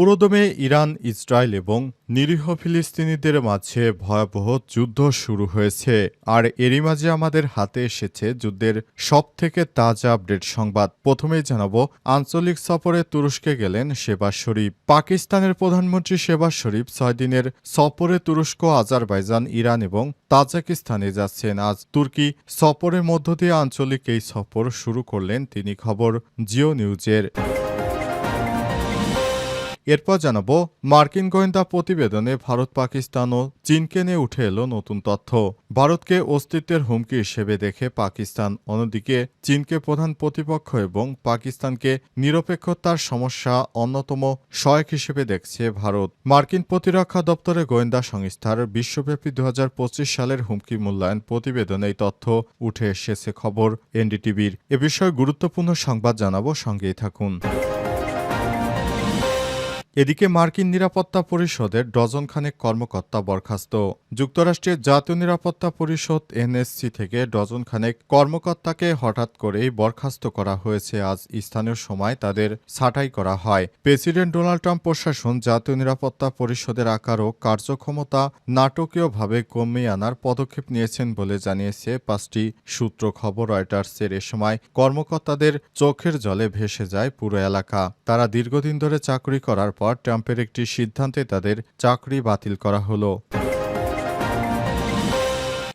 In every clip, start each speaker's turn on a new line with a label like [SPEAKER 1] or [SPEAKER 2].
[SPEAKER 1] পুরোদমে Iran, Israel এবং নিরীহ ফিলিস্তিনিদের মাঝে ভয়াবহ যুদ্ধ শুরু হয়েছে। আর এরই মাঝে আমাদের হাতে এসেছে যুদ্ধের সব থেকে তাজা আপডেট সংবাদ। প্রথমেই জানাব, আঞ্চলিক সফরে তুরস্কে গেলেন শেবাজ শরীফ। পাকিস্তানের প্রধানমন্ত্রী শেবাজ শরীফ ছয় দিনের সফরে তুরস্ক, আজারবাইজান, ইরান এবং তাজাকিস্তানে যাচ্ছেন। আজ তুর্কি সফরের মধ্য দিয়ে আঞ্চলিক এই সফর শুরু করলেন। তিনি খবর জিও নিউজের। এরপর জানাব, মার্কিন গোয়েন্দা প্রতিবেদনে ভারত, পাকিস্তান ও চীনকে নিয়ে উঠে এলো নতুন তথ্য। ভারতকে অস্তিত্বের হুমকি হিসেবে দেখে পাকিস্তান, অন্যদিকে চীনকে প্রধান প্রতিপক্ষ এবং পাকিস্তানকে নিরপেক্ষতার সমস্যা অন্যতম সহায়ক হিসেবে দেখছে ভারত। মার্কিন প্রতিরক্ষা দপ্তরের গোয়েন্দা সংস্থার বিশ্বব্যাপী দু হাজার পঁচিশ সালের হুমকি মূল্যায়ন প্রতিবেদনে এই তথ্য উঠে এসেছে খবর এনডিটিভির। এ বিষয়ে গুরুত্বপূর্ণ সংবাদ জানাব, সঙ্গেই থাকুন। এদিকে মার্কিন নিরাপত্তা পরিষদের ডজন খানেক কর্মকর্তা বরখাস্ত। যুক্তরাষ্ট্রের জাতীয় নিরাপত্তা পরিষদ এনএসসি থেকে ডজন খানেক কর্মকর্তাকে হঠাৎ করেই বরখাস্ত করা হয়েছে। আজ স্থানীয় সময় তাদের ছাঁটাই করা হয়। প্রেসিডেন্ট ডোনাল্ড ট্রাম্প প্রশাসন জাতীয় নিরাপত্তা পরিষদের আকার ও কার্যক্ষমতা নাটকীয়ভাবে কমিয়ে আনার পদক্ষেপ নিয়েছেন বলে জানিয়েছে পাঁচটি সূত্র খবর রয়টার্সের। এ সময় কর্মকর্তাদের চোখের জলে ভেসে যায় পুরো এলাকা। তারা দীর্ঘদিন ধরে চাকরি করার পর ট্রাম্পের একটি সিদ্ধান্তে তাদের চাকরি বাতিল করা হলো।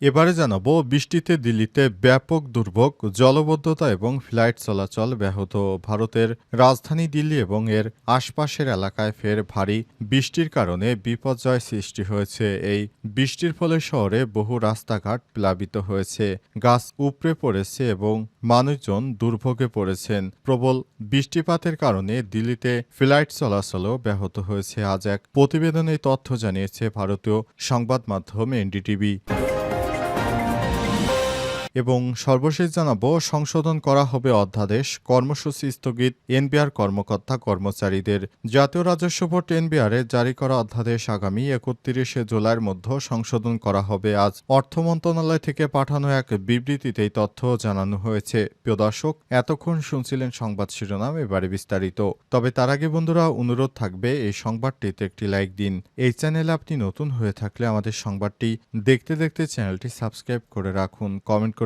[SPEAKER 1] এবারে জানাব, বৃষ্টিতে দিল্লিতে ব্যাপক দুর্ভোগ, জলবদ্ধতা এবং ফ্লাইট চলাচল ব্যাহত। ভারতের রাজধানী দিল্লি এবং এর আশপাশের এলাকায় ফের ভারী বৃষ্টির কারণে বিপর্যয় সৃষ্টি হয়েছে। এই বৃষ্টির ফলে শহরে বহু রাস্তাঘাট প্লাবিত হয়েছে, গাছ উপড়ে পড়েছে এবং মানুষজন দুর্ভোগে পড়েছেন। প্রবল বৃষ্টিপাতের কারণে দিল্লিতে ফ্লাইট চলাচলও ব্যাহত হয়েছে। আজ এক প্রতিবেদনে তথ্য জানিয়েছে ভারতীয় সংবাদ মাধ্যম এনডিটিভি। এবং সর্বশেষ জানাব, সংশোধন করা হবে অধ্যাদেশ, কর্মসূচি স্থগিত এনবিআর কর্মকর্তা কর্মচারীদের। জাতীয় রাজস্ব বোর্ড এনবিআরে জারি করা অধ্যাদেশ আগামী একত্রিশে জুলাইয়ের মধ্যে সংশোধন করা হবে। আজ অর্থ মন্ত্রণালয় থেকে পাঠানো এক বিবৃতিতে এই তথ্য জানানো হয়েছে। প্রিয় দর্শক, এতক্ষণ শুনছিলেন সংবাদ শিরোনাম, এবারে বিস্তারিত। তবে তার আগে বন্ধুরা, অনুরোধ থাকবে, এই সংবাদটিতে একটি লাইক দিন। এই চ্যানেলে আপনি নতুন হয়ে থাকলে আমাদের সংবাদটি দেখতে দেখতে চ্যানেলটি সাবস্ক্রাইব করে রাখুন। কমেন্ট করে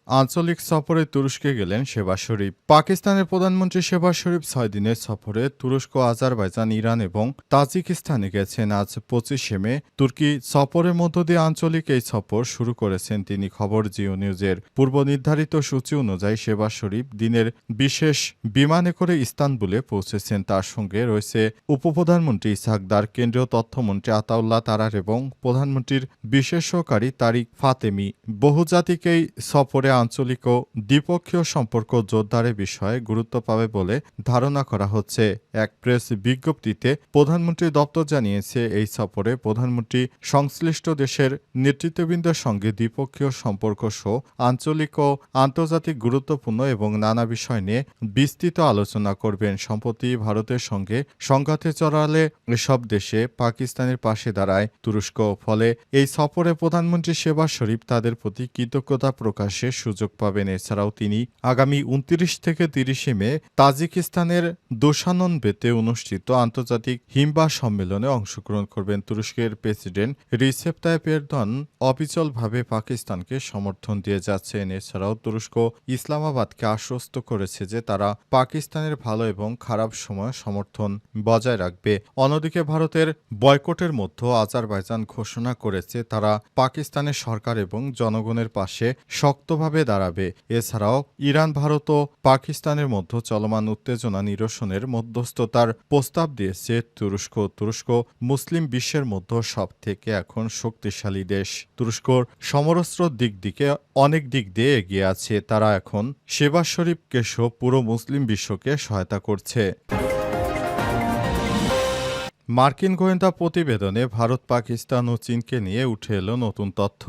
[SPEAKER 1] আঞ্চলিক সফরে তুরস্কে গেলেন শেবাজ শরীফ। পাকিস্তানের প্রধানমন্ত্রী শেবাজ শরীফ ছয় দিনের সফরে তুরস্ক, আজারবাইজান, ইরান এবং তাজিকিস্তানে গেছেন। আজ পঁচিশে মে, তুর্কি সফরের মধ্য দিয়ে আঞ্চলিক এই সফর শুরু করেছেন তিনি। খবর জিও নিউজের পূর্ব নির্ধারিত সূচি অনুযায়ী শেবাজ শরীফ দিনের বিশেষ বিমানে করে ইস্তানবুলে পৌঁছেছেন। তার সঙ্গে রয়েছে উপপ্রধানমন্ত্রী ইসাকদার, কেন্দ্রীয় তথ্যমন্ত্রী আতাউল্লাহ তারার এবং প্রধানমন্ত্রীর বিশেষ সহকারী তারিক ফাতেমি। বহুজাতিক এই সফরে আঞ্চলিক ও দ্বিপক্ষীয় সম্পর্ক জোরদারের বিষয়ে গুরুত্ব পাবে বলে ধারণা করা হচ্ছে। এক প্রেস বিজ্ঞপ্তিতে প্রধানমন্ত্রী দপ্তর জানিয়েছে, এই সফরে প্রধানমন্ত্রী সংশ্লিষ্ট দেশের নেতৃত্ববৃন্দের সঙ্গে দ্বিপক্ষীয় সম্পর্ক সহ আঞ্চলিক ও আন্তর্জাতিক গুরুত্বপূর্ণ এবং নানা বিষয় নিয়ে বিস্তৃত আলোচনা করবেন। সম্প্রতি ভারতের সঙ্গে সংঘাতে চড়ালে এসব দেশে পাকিস্তানের পাশে দাঁড়ায় তুরস্ক। ফলে এই সফরে প্রধানমন্ত্রী শেবাজ শরীফ তাদের প্রতি কৃতজ্ঞতা প্রকাশের সুযোগ পাবেন। এছাড়াও তিনি আগামী উনত্রিশ থেকে তিরিশে মে তাজিকিস্তানের দোসাননবেতে অনুষ্ঠিত আন্তর্জাতিক হিমবা সম্মেলনে অংশগ্রহণ করবেন। তুরস্কের প্রেসিডেন্ট রিসেপ তাইপ এরদন অবিচলভাবে পাকিস্তানকে সমর্থন দিয়ে যাচ্ছেন। এছাড়াও তুরস্ক ইসলামাবাদকে আশ্বস্ত করেছে যে তারা পাকিস্তানের ভালো এবং খারাপ সময় সমর্থন বজায় রাখবে। অন্যদিকে ভারতের বয়কটের মধ্যে আজারবাইজান ঘোষণা করেছে, তারা পাকিস্তানের সরকার এবং জনগণের পাশে শক্তভাবে কীভাবে দাঁড়াবে? এছাড়াও, ইরান, ভারত ও পাকিস্তানের মধ্যে চলমান উত্তেজনা নিরসনের মধ্যস্থতার প্রস্তাব দিয়েছে তুরস্ক। তুরস্ক মুসলিম বিশ্বের মধ্যে সব থেকে এখন শক্তিশালী দেশ। তুরস্কর সমরস্ত্র দিক দিকে অনেক দিক দিয়ে এগিয়ে আছে। তারা এখন শেবা শরীফকে সহ পুরো মুসলিম বিশ্বকে সহায়তা করছে। মার্কিন গোয়েন্দা প্রতিবেদনে ভারত, পাকিস্তান ও চীনকে নিয়ে উঠে এলো নতুন তথ্য।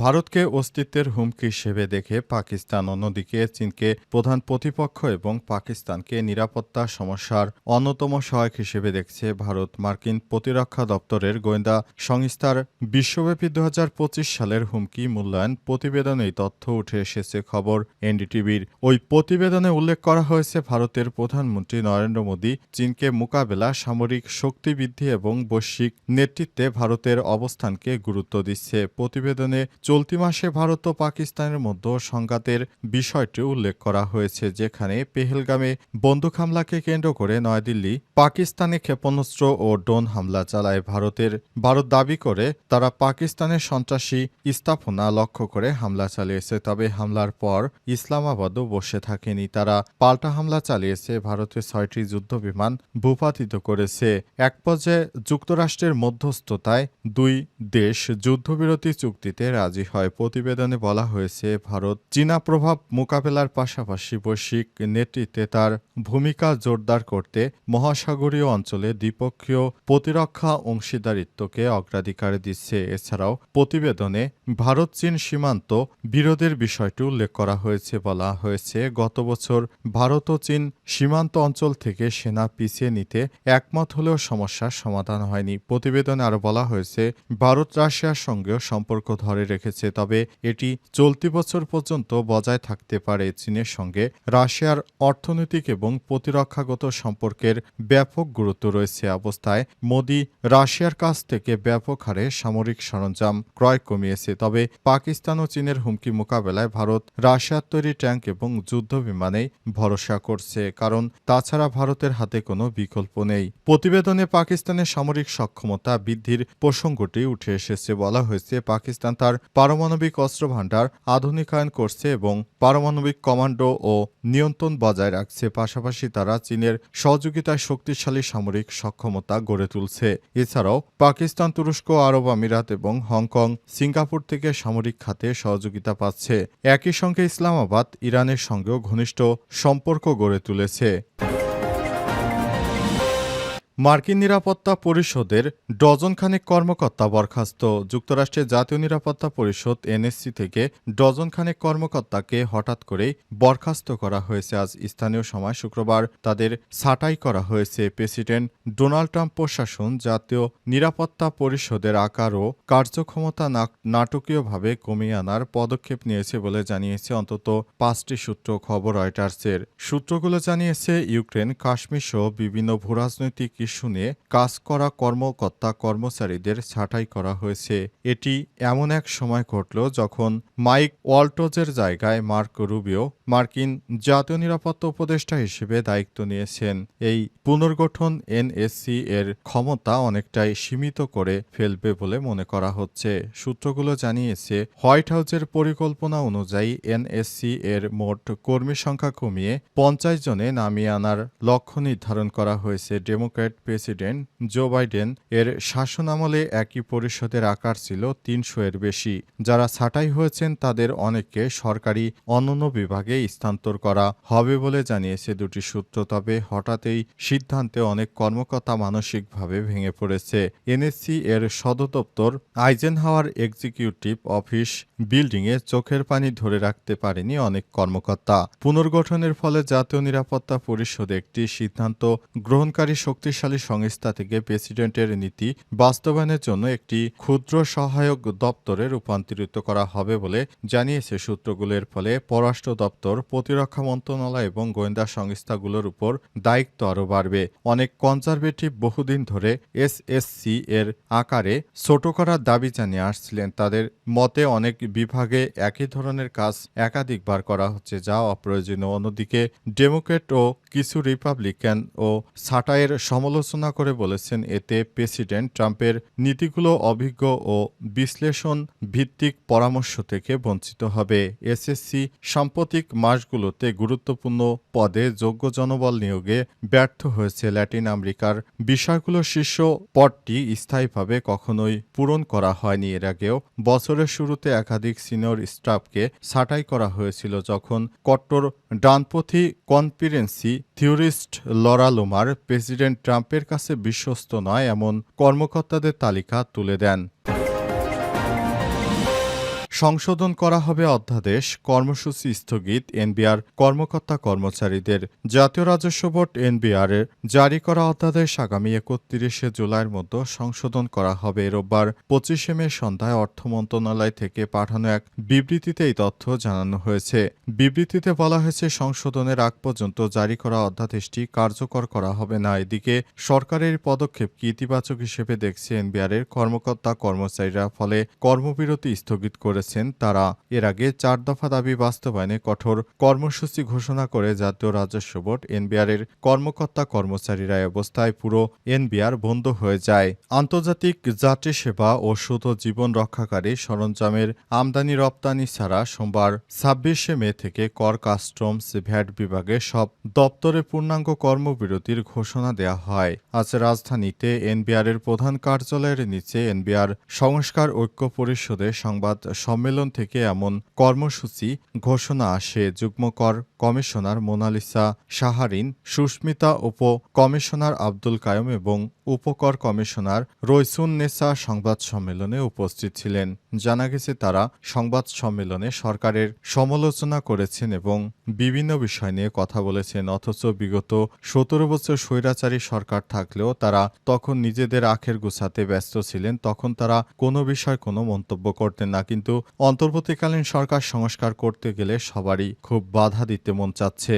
[SPEAKER 1] ভারতকে অস্তিত্বের হুমকি হিসেবে দেখে পাকিস্তান অন্যদিকে চীনকে প্রধান প্রতিপক্ষ এবং পাকিস্তানকে নিরাপত্তা সমস্যার অন্যতম সহায়ক হিসেবে দেখছে ভারত। মার্কিন প্রতিরক্ষা দপ্তরের গোয়েন্দা সংস্থার বিশ্বব্যাপী দু হাজার পঁচিশ সালের হুমকি মূল্যায়ন প্রতিবেদনে তথ্য উঠে এসেছে খবর। এনডিটিভির ওই প্রতিবেদনে উল্লেখ করা হয়েছে, ভারতের প্রধানমন্ত্রী নরেন্দ্র মোদী চীনকে মোকাবেলা, সামরিক শক্তি বৃদ্ধি এবং বৈশ্বিক নেতৃত্বে ভারতের অবস্থানকে গুরুত্ব দিচ্ছে। প্রতিবেদনে চলতি মাসে ভারত ও পাকিস্তানের মধ্যে সংঘাতের বিষয়টি উল্লেখ করা হয়েছে, যেখানে পেহেলগামে বন্দুক হামলাকে কেন্দ্র করে নয়াদিল্লি পাকিস্তানে ক্ষেপণাস্ত্র ও ড্রোন হামলা চালায়। ভারতের ভারত দাবি করে, তারা পাকিস্তানের সন্ত্রাসী স্থাপনা লক্ষ্য করে হামলা চালিয়েছে, তবে হামলার পর ইসলামাবাদও বসে থাকেনি। তারা পাল্টা হামলা চালিয়েছে ভারতের ছয়টি যুদ্ধবিমান ভূপাতিত করেছে। এক পর্যায়ে যুক্তরাষ্ট্রের মধ্যস্থতায় দুই দেশ যুদ্ধবিরতি চুক্তিতে রাজি হয়। প্রতিবেদনে বলা হয়েছে, ভারত চীনা প্রভাব মোকাবেলার পাশাপাশি বৈশ্বিক নেতৃত্বে তার ভূমিকা জোরদার করতে মহাসাগরীয় অঞ্চলে দ্বিপক্ষীয় প্রতিরক্ষা অংশীদারিত্বকে অগ্রাধিকার দিচ্ছে। এছাড়াও প্রতিবেদনে ভারত চীন সীমান্ত বিরোধের বিষয়টি উল্লেখ করা হয়েছে বলা হয়েছে। গত বছর ভারত ও চীন সীমান্ত অঞ্চল থেকে সেনা পিছিয়ে নিতে একমত হলেও সমস্যার সমাধান হয়নি। প্রতিবেদনে আরও বলা হয়েছে, ভারত রাশিয়ার সঙ্গেও সম্পর্ক ধরে রেখেছে, তবে এটি চলতি বছর পর্যন্ত বজায় থাকতে পারে চীনের সঙ্গে। রাশিয়ার অর্থনৈতিক এবং প্রতিরক্ষাগত সম্পর্কের ব্যাপক গুরুত্ব রয়েছে অবস্থায়। মোদি রাশিয়ার কাছ থেকে ব্যাপক হারে সামরিক সরঞ্জাম ক্রয় কমিয়েছে, তবে পাকিস্তান ও চীনের হুমকি মোকাবেলায় ভারত রাশিয়ার তৈরি ট্যাঙ্ক এবং যুদ্ধ বিমানেই ভরসা করছে, কারণ তাছাড়া ভারতের হাতে কোনো বিকল্প নেই। প্রতিবেদনে পাকিস্তানের সামরিক সক্ষমতা বৃদ্ধির প্রসঙ্গটি উঠে এসেছে বলা হয়েছে, পাকিস্তান তার পারমাণবিক অস্ত্র ভাণ্ডার আধুনিকায়ন করছে এবং পারমাণবিক কমান্ডো ও নিয়ন্ত্রণ বজায় রাখছে। পাশাপাশি তারা চীনের সহযোগিতায় শক্তিশালী সামরিক সক্ষমতা গড়ে তুলছে। এছাড়াও পাকিস্তান, তুরস্ক, আরব আমিরাত এবং হংকং, সিঙ্গাপুর থেকে সামরিক খাতে সহযোগিতা পাচ্ছে। একই সঙ্গে ইসলামাবাদ, ইরানের সঙ্গেও ঘনিষ্ঠ সম্পর্ক গড়ে তুলেছে। মার্কিন নিরাপত্তা পরিষদের ডজনখানেক কর্মকর্তা বরখাস্ত। যুক্তরাষ্ট্রের জাতীয় নিরাপত্তা পরিষদ, এনএসসি থেকে ডজনখানেক কর্মকর্তাকে হঠাৎ করেই বরখাস্ত করা হয়েছে আজ স্থানীয় সময় শুক্রবার। তাদের ছাঁটাই করা হয়েছে প্রেসিডেন্ট ডোনাল্ড ট্রাম্প প্রশাসন। জাতীয় নিরাপত্তা পরিষদের আকার ও কার্যক্ষমতা নাটকীয়ভাবে কমিয়ে আনার পদক্ষেপ নিয়েছে বলে জানিয়েছে অন্তত পাঁচটি সূত্র খবর রয়টার্সের। সূত্রগুলো জানিয়েছে, ইউক্রেন, কাশ্মীর সহ বিভিন্ন ভূরাজনৈতিক ইস্যু নিয়ে কাজ করা কর্মকর্তা কর্মচারীদের ছাঁটাই করা হয়েছে। এটি এমন এক সময় ঘটল যখন মাইক ওয়াল্টজের জায়গায় মার্ক রুবিও মার্কিন জাতীয় নিরাপত্তা উপদেষ্টা হিসেবে দায়িত্ব নিয়েছেন। এই পুনর্গঠন এনএসসি এর ক্ষমতা অনেকটাই সীমিত করে ফেলবে বলে মনে করা হচ্ছে। সূত্রগুলো জানিয়েছে, হোয়াইট হাউসের পরিকল্পনা অনুযায়ী এনএসসি এর মোট কর্মী সংখ্যা কমিয়ে পঞ্চাশ জনে নামিয়ে আনার লক্ষ্য নির্ধারণ করা হয়েছে। ডেমোক্র্যাট প্রেসিডেন্ট জো বাইডেন এর শাসনামলে একই পরিষদের আকার ছিল তিনশো এর বেশি। যারা ছাঁটাই হয়েছেন তাদের অনেককে সরকারি অন্যান্য বিভাগে স্থানান্তর করা হবে বলে জানিয়েছে দুটি সূত্র, তবে হঠাৎই সিদ্ধান্তে অনেক কর্মকর্তা মানসিকভাবে ভেঙে পড়েছে। এনএসসি এর সদর দপ্তর আইজেনহাওয়ার এক্সিকিউটিভ অফিস বিল্ডিংয়ে চোখের পানি ধরে রাখতে পারেনি অনেক কর্মকর্তা। পুনর্গঠনের ফলে জাতীয় নিরাপত্তা পরিষদ একটি সিদ্ধান্ত গ্রহণকারী শক্তিশালী সংস্থা থেকে প্রেসিডেন্টের নীতি বাস্তবায়নের জন্য একটি ক্ষুদ্র সহায়ক দপ্তরে রূপান্তরিত করা হবে বলে জানিয়েছে সূত্রগুলোর ফলে পররাষ্ট্র দপ্তর, প্রতিরক্ষা মন্ত্রণালয় এবং গোয়েন্দা সংস্থাগুলোর উপর দায়িত্ব আরও বাড়বে। অনেক কনজারভেটিভ বহুদিন ধরে এসএসসি এর আকারে ছোট করার দাবি জানিয়ে আসছিলেন। তাদের মতে অনেক বিভাগে একই ধরনের কাজ একাধিকবার করা হচ্ছে, যা অপ্রয়োজনীয়। অন্যদিকে ডেমোক্রেট ও কিছু রিপাবলিকান ও সাটায়ের সমালোচনা সমালোচনা করে বলেছেন, এতে প্রেসিডেন্ট ট্রাম্পের নীতিগুলো অভিজ্ঞ ও বিশ্লেষণ ভিত্তিক পরামর্শ থেকে বঞ্চিত হবে। এসএসসি সাম্প্রতিক মাসগুলোতে গুরুত্বপূর্ণ পদে যোগ্য জনবল নিয়োগে ব্যর্থ হয়েছে ল্যাটিন আমেরিকার বিষয়গুলো শীর্ষ পদটি স্থায়ীভাবে কখনোই পূরণ করা হয়নি। এর আগেও বছরের শুরুতে একাধিক সিনিয়র স্টাফকে ছাঁটাই করা হয়েছিল, যখন কট্টর ডানপন্থী conspiracy theorist Laura Loomer president ট্রাম্পের কাছে বিশ্বস্ত নয় এমন কর্মকর্তাদের তালিকা তুলে দেন। সংশোধন করা হবে অধ্যাদেশ, কর্মসূচি স্থগিত এনবিআর কর্মকর্তা কর্মচারীদের। জাতীয় রাজস্ব বোর্ড এনবিআর এর জারি করা অধ্যাদেশ আগামী একত্রিশে জুলাইয়ের মধ্যে সংশোধন করা হবে। রোববার পঁচিশে মে সন্ধ্যায় অর্থ মন্ত্রণালয় থেকে পাঠানো এক বিবৃতিতে এই তথ্য জানানো হয়েছে। বিবৃতিতে বলা হয়েছে, সংশোধনের আগ পর্যন্ত জারি করা অধ্যাদেশটি কার্যকর করা হবে না। এদিকে, সরকারের পদক্ষেপকে ইতিবাচক হিসেবে দেখছে এনবিআর এর কর্মকর্তা কর্মচারীরা, ফলে কর্মবিরতি স্থগিত করেছেন, তারা এর আগে চার দফা দাবি বাস্তবায়নে কঠোর কর্মসূচি ঘোষণা করে জাতীয় রাজস্ব বোর্ড এনবিআর এর কর্মকর্তা কর্মচারীরা অবস্থায় পুরো এনবিআর বন্ধ হয়ে যায়। আন্তর্জাতিক যাত্রী সেবা ও শুধু জীবন রক্ষাকারী সরঞ্জামের আমদানি রপ্তানি ছাড়া সোমবার ছাব্বিশে মে থেকে কর কাস্টমস ভ্যাট বিভাগে সব দপ্তরে পূর্ণাঙ্গ কর্মবিরতির ঘোষণা দেওয়া হয়। আজ রাজধানীতে এনবিআর এর প্রধান কার্যালয়ের নিচে এনবিআর সংস্কার ঐক্য পরিষদের সংবাদ সম্মেলন থেকে এমন কর্মসূচি ঘোষণা আসে। যুগ্ম কর কমিশনার মোনালিসা সাহারিন সুস্মিতা উপ কমিশনার আব্দুল কায়ুম এবং উপকর কমিশনার রইসুন নেসা সংবাদ সম্মেলনে উপস্থিত ছিলেন। জানা গেছে, তারা সংবাদ সম্মেলনে সরকারের সমালোচনা করেছেন এবং বিভিন্ন বিষয় নিয়ে কথা বলেছেন। অথচ বিগত সতেরো বছর স্বৈরাচারী সরকার থাকলেও তারা তখন নিজেদের আখের গুছাতে ব্যস্ত ছিলেন। তখন তারা কোনো বিষয় কোনো মন্তব্য করতেন না। কিন্তু অন্তর্বর্তীকালীন সরকার সংস্কার করতে গেলে সবারই খুব বাধা দিতে মন চাচ্ছে।